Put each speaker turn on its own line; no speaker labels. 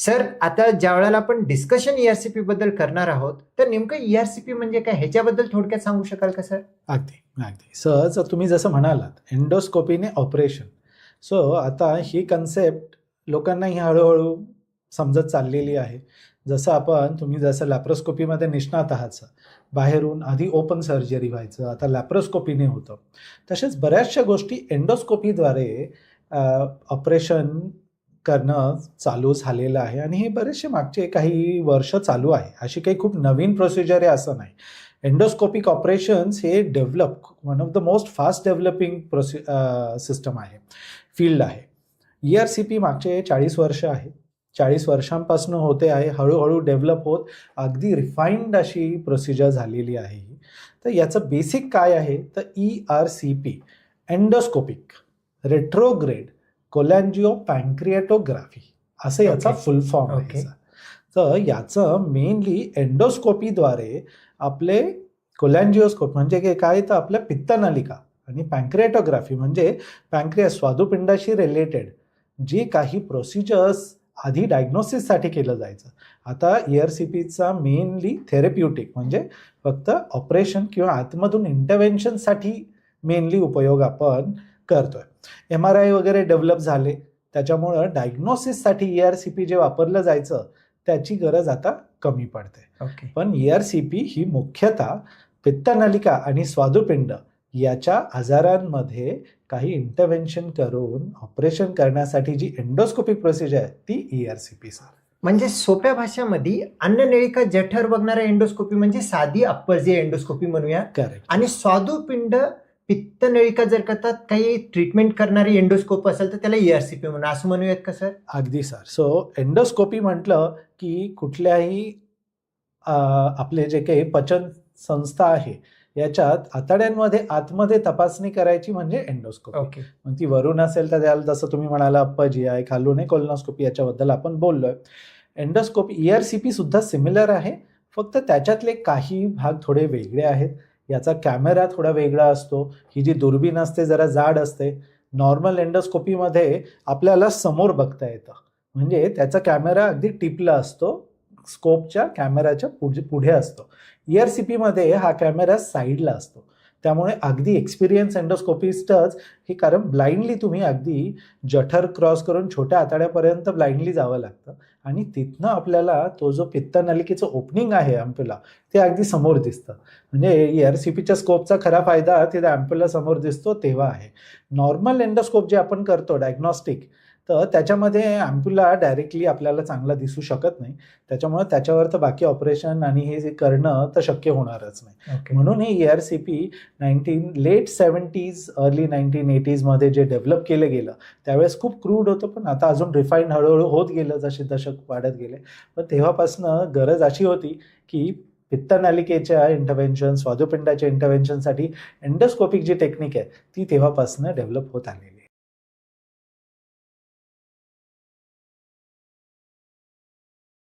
Sir आता ज्या वेळेला आपण डिस्कशन ईआरसीपी बद्दल करणार आहोत तर नेमकं ईआरसीपी म्हणजे काय? ह्याच्याबद्दल थोडक्यात सांगू शकाल का सर?
अगदी अगदी. सहज तुम्ही जसं म्हणालात एन्डोस्कोपीने ऑपरेशन सो आता ही कन्सेप्ट लोकांना ही हळूहळू समजत चाललेली आहे. जसं आपण तुम्ही जसं लॅप्रोस्कोपीमध्ये निष्णात आहात सर बाहेरून आधी ओपन सर्जरी व्हायचं आता लॅप्रोस्कोपीने होतं. तसेच बऱ्याचशा गोष्टी एन्डोस्कोपीद्वारे ऑपरेशन करणं चालू झालेलं आहे. आणि हे बरेचसे मागचे काही वर्ष चालू आहे. अशी काही खूप नवीन प्रोसिजर आहे असं नाही. एंडोस्कोपिक ऑपरेशन्स हे develop one of the most fast developing प्रोसि system आहे. फील्ड आहे. ई आर सी पी मागचे चाळीस वर्ष आहे. चाळीस वर्षांपासून होते आहे. हळूहळू डेव्हलप होत. अगदी रिफाईंड अशी प्रोसिजर झालेली आहे ही. तर याचं बेसिक काय आहे? तर E R C P endoscopic retrograde cholangiopancreatography असं याचा. Full form. आहे तर याचं मेनली एंडोस्कोपीद्वारे आपले कोलॅन्जिओस्कोप म्हणजे काय- तर आपल्या पित्तनलिका आणि पॅन्क्रिएटोग्राफी म्हणजे पॅन्क्रियास स्वादुपिंडाशी रिलेटेड जी काही प्रोसिजर्स आधी डायग्नोसिससाठी केलं जायचं आता ई आर सी पीचा मेनली थेरप्युटिक म्हणजे फक्त ऑपरेशन किंवा आतमधून इंटरव्हेन्शनसाठी मेनली उपयोग आपण करतोय. एम आर आय वगैरे डेव्हलप झाले. त्याच्यामुळं डायग्नोसिससाठी ई आर सी पी जे वापरलं जायचं त्याची गरज आता कमी पडते.
ओके.
पण ई आर सी पी ही मुख्यतः पित्तनलिका आणि स्वादुपिंड याच्या आजारांमध्ये काही इंटरव्हेन्शन करून ऑपरेशन करण्यासाठी जी एंडोस्कोपिक प्रोसिजर आहे ती E R C P sir
म्हणजे सोप्या भाषेमध्ये अन्ननळिका जठर बघणारा एंडोस्कोपी म्हणजे साधी अप्परजी एंडोस्कोपी म्हणूया.
करेक्ट
आणि स्वादुपिंड पित्तनळिका जर करतात काही ट्रीटमेंट करणारी एंडोस्कोप असेल तर त्याला E ईआरसीपी म्हणून असं म्हणूयात का सर
अगदी सर सो एंडोस्कोपी म्हटलं की कुठल्याही आपले जे काही पचन संस्था आहे याच्यात आतड्यांमध्ये आतमध्ये तपासणी करायची म्हणजे एंडोस्कोपी
ओके
मग ती वरून असेल तर त्याला जसं तुम्ही म्हणाला अप्पाजी आहे खालून आहे कोलनॉस्कोपी याच्याबद्दल आपण बोललोय. Endoscopy E R C P सुद्धा सिमिलर आहे फक्त त्याच्यातले काही भाग थोडे वेगळे आहेत. याचा कॅमेरा थोडा वेगळा असतो. ही जी दुर्बीण असते जरा जाड असते. नॉर्मल एंडोस्कोपीमध्ये आपल्याला समोर बघता येतं. म्हणजे त्याचा कॅमेरा अगदी टिपला असतो. स्कोपच्या कॅमेराच्या पुढे पुढे असतो ई आर सी पीमध्ये हा कॅमेरा साईडला असतो. त्यामुळे अगदी एक्सपिरियन्स एंडोस्कोपिस्टच हे कारण ब्लाइंडली तुम्ही अगदी जठर क्रॉस करून छोट्या आतड्यापर्यंत ब्लाइंडली जावं लागतं. आणि तिथनं आपल्याला तो जो पित्तनलिकेचं ओपनिंग आहे अँप्युला ते अगदी समोर दिसतं. म्हणजे E आर सी पीच्या स्कोपचा खरा फायदा तिथे अँप्युला समोर दिसतो तेव्हा आहे. नॉर्मल एंडोस्कोप जे आपण करतो डायग्नॉस्टिक तर त्याच्यामध्ये अँप्युला डायरेक्टली आपल्याला चांगला दिसू शकत नाही. त्याच्यामुळे त्याच्यावर तर बाकी ऑपरेशन आणि हे जे करणं तर शक्य होणारच नाही.
ओके
म्हणून हे E R C P nineteen late seventies early nineteen एटीजमध्ये जे डेव्हलप केलं गेलं त्यावेळेस खूप क्रूड होतं पण आता अजून रिफाईंड हळूहळू होत गेलं जसे दशक वाढत गेले. पण तेव्हापासनं गरज अशी होती की पित्तनलिकेच्या इंटरव्हेन्शन स्वादुपिंडाच्या इंटरव्हेन्शनसाठी एंडोस्कोपिक जी टेक्निक आहे ती तेव्हापासनं डेव्हलप होत आलेली